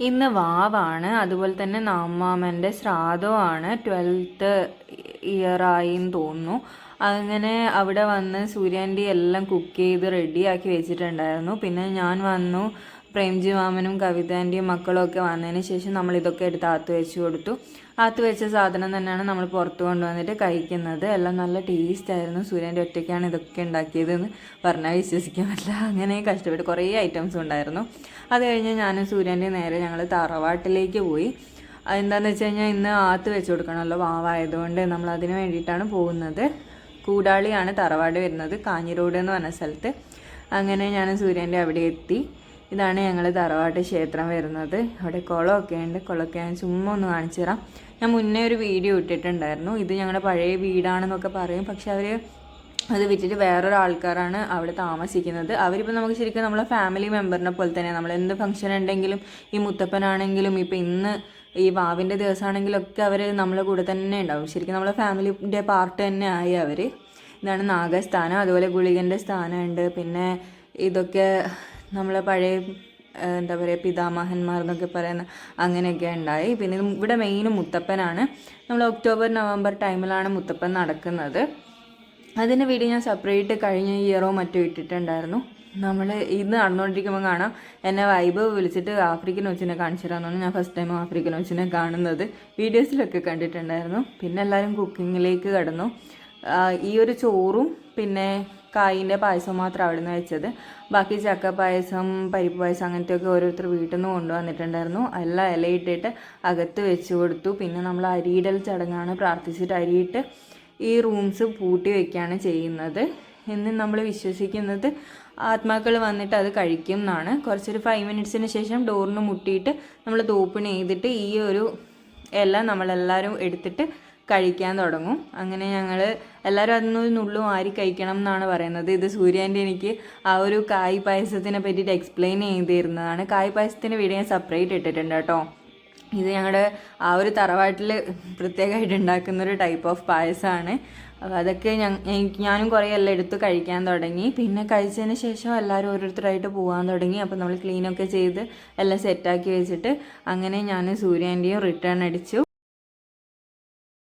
ഇന്ന് വാവാണ്. അതുപോലെ തന്നെ നമ്മാമന്റെ ശ്രാദ്ധമാണ് ട്വൽത്ത് ഇയറായിന്ന് തോന്നുന്നു. അങ്ങനെ അവിടെ വന്ന് സൂര്യാന്റെ എല്ലാം കുക്ക് ചെയ്ത് റെഡിയാക്കി വെച്ചിട്ടുണ്ടായിരുന്നു. പിന്നെ ഞാൻ വന്നു പ്രേംജി മാമനും കവിതാന്റെയും മക്കളും ഒക്കെ വന്നതിന് ശേഷം നമ്മൾ ഇതൊക്കെ എടുത്ത് ആത്ത് വെച്ച് കൊടുത്തു. ആത്ത് വെച്ച സാധനം തന്നെയാണ് നമ്മൾ പുറത്ത് കൊണ്ടുവന്നിട്ട് കഴിക്കുന്നത്. എല്ലാം നല്ല ടേസ്റ്റ് ആയിരുന്നു. സൂര്യന്റെ ഒറ്റയ്ക്കാണ് ഇതൊക്കെ ഉണ്ടാക്കിയതെന്ന് പറഞ്ഞാൽ വിശ്വസിക്കാൻ പറ്റില്ല. അങ്ങനെ കഷ്ടപ്പെട്ട് കുറേ ഐറ്റംസ് ഉണ്ടായിരുന്നു. അത് കഴിഞ്ഞ് ഞാനും സൂര്യന്റെ നേരെ ഞങ്ങൾ തറവാട്ടിലേക്ക് പോയി. എന്താണെന്ന് വെച്ച് കഴിഞ്ഞാൽ ഇന്ന് ആത്ത് വെച്ച് കൊടുക്കണമല്ലോ. വാവായതുകൊണ്ട് നമ്മൾ അതിന് വേണ്ടിയിട്ടാണ് പോകുന്നത്. കൂടാളിയാണ് തറവാട് വരുന്നത്. കാഞ്ഞിരോട് എന്ന് പറഞ്ഞ സ്ഥലത്ത്. അങ്ങനെ ഞാൻ സൂര്യന്റെ അവിടെ എത്തി ഇതാണ് ഞങ്ങൾ തറവാട്ട് ക്ഷേത്രം വരുന്നത്. അവിടെ കുളമൊക്കെ ഉണ്ട്. കുളമൊക്കെ ഞാൻ ചുമ്മാ ഒന്ന് കാണിച്ചു തരാം. ഞാൻ മുന്നേ ഒരു വീഡിയോ ഇട്ടിട്ടുണ്ടായിരുന്നു. ഇത് ഞങ്ങളുടെ പഴയ വീടാണെന്നൊക്കെ പറയും. പക്ഷെ അവർ അത് വിറ്റിട്ട് വേറൊരാൾക്കാരാണ് അവിടെ താമസിക്കുന്നത്. അവരിപ്പോൾ നമുക്ക് ശരിക്കും നമ്മളെ ഫാമിലി മെമ്പറിനെ പോലെ തന്നെ നമ്മൾ എന്ത് ഫംഗ്ഷൻ ഉണ്ടെങ്കിലും ഈ മുത്തപ്പനാണെങ്കിലും ഇപ്പോൾ ഇന്ന് ഈ വാവിന്റെ ദിവസമാണെങ്കിലും ഒക്കെ അവർ നമ്മളെ കൂടെ തന്നെ ഉണ്ടാവും. ശരിക്കും നമ്മളെ ഫാമിലിന്റെ പാർട്ട് തന്നെ ആയി അവർ ഇതാണ് നാഗസ്ഥാനം. അതുപോലെ ഗുളികന്റെ സ്ഥാനമുണ്ട്. പിന്നെ ഇതൊക്കെ നമ്മളെ പഴയ എന്താ പറയുക പിതാമഹന്മാർ എന്നൊക്കെ പറയുന്ന അങ്ങനെയൊക്കെ ഉണ്ടായി. പിന്നെ ഇവിടെ മെയിൻ മുത്തപ്പനാണ്. നമ്മൾ ഒക്ടോബർ നവംബർ ടൈമിലാണ് മുത്തപ്പൻ നടക്കുന്നത്. അതിന്റെ വീഡിയോ ഞാൻ സെപ്പറേറ്റ് കഴിഞ്ഞ ഇയറോ മറ്റോ ഇട്ടിട്ടുണ്ടായിരുന്നു. നമ്മൾ ഇന്ന് നടന്നുകൊണ്ടിരിക്കുമ്പോൾ കാണാം. എന്നെ വൈബ് വിളിച്ചിട്ട് ആഫ്രിക്കൻ ഒച്ചിനെ കാണിച്ചു തരാമെന്നാണ് ഞാൻ ഫസ്റ്റ് ടൈം ആഫ്രിക്കൻ ഒച്ചിനെ കാണുന്നത്. വീഡിയോസിലൊക്കെ കണ്ടിട്ടുണ്ടായിരുന്നു. പിന്നെ എല്ലാവരും കുക്കിങ്ങിലേക്ക് കടന്നു. ഈ ഒരു ചോറും പിന്നെ കായിന്റെ പായസം മാത്രം അവിടെ നിന്ന് വെച്ചത് ബാക്കി ചക്ക പായസം പരിപ്പ് പായസം അങ്ങനത്തെയൊക്കെ ഓരോരുത്തർ വീട്ടിൽ നിന്ന് കൊണ്ടുവന്നിട്ടുണ്ടായിരുന്നു. എല്ലാം ഇലയിട്ടിട്ട് അകത്ത് വെച്ച് കൊടുത്തു. പിന്നെ നമ്മൾ അരിയിടൽ ചടങ്ങാണ് പ്രാർത്ഥിച്ചിട്ട് അരിയിട്ട് ഈ റൂംസ് പൂട്ടി വയ്ക്കുകയാണ് ചെയ്യുന്നത്. എന്ന് നമ്മൾ വിശ്വസിക്കുന്നത് ആത്മാക്കൾ വന്നിട്ട് അത് കഴിക്കും എന്നാണ്. കുറച്ചൊരു ഫൈവ് മിനിറ്റ്സിന് ശേഷം ഡോറിന് മുട്ടിയിട്ട് നമ്മൾ തോപ്പിന് ചെയ്തിട്ട് ഈ ഒരു ഇല നമ്മളെല്ലാവരും എടുത്തിട്ട് കഴിക്കാൻ തുടങ്ങും. അങ്ങനെ ഞങ്ങൾ എല്ലാവരും അതിന് ഒരു മാറി കഴിക്കണം എന്നാണ് പറയുന്നത്. ഇത് സൂര്യാന്റെ എനിക്ക് ആ ഒരു കായ് പായസത്തിനെ പറ്റിയിട്ട് എക്സ്പ്ലെയിൻ ചെയ്തിരുന്നതാണ്. കായ് പായസത്തിന്റെ വീഡിയോ ഞാൻ സെപ്പറേറ്റ് ഇട്ടിട്ടുണ്ട് കേട്ടോ. ഇത് ഞങ്ങളുടെ ആ ഒരു തറവാട്ടിൽ പ്രത്യേകമായിട്ട് ഉണ്ടാക്കുന്ന ഒരു ടൈപ്പ് ഓഫ് പായസമാണ് അതൊക്കെ ഞാനും കുറേ എല്ലാം എടുത്ത് കഴിക്കാൻ തുടങ്ങി. പിന്നെ കഴിച്ചതിന് ശേഷം എല്ലാവരും ഓരോരുത്തരായിട്ട് പോകാൻ തുടങ്ങി. അപ്പോൾ നമ്മൾ ക്ലീനൊക്കെ ചെയ്ത് എല്ലാം സെറ്റാക്കി വെച്ചിട്ട് അങ്ങനെ ഞാൻ സൂര്യാന്റെയും റിട്ടേൺ അടിച്ചു.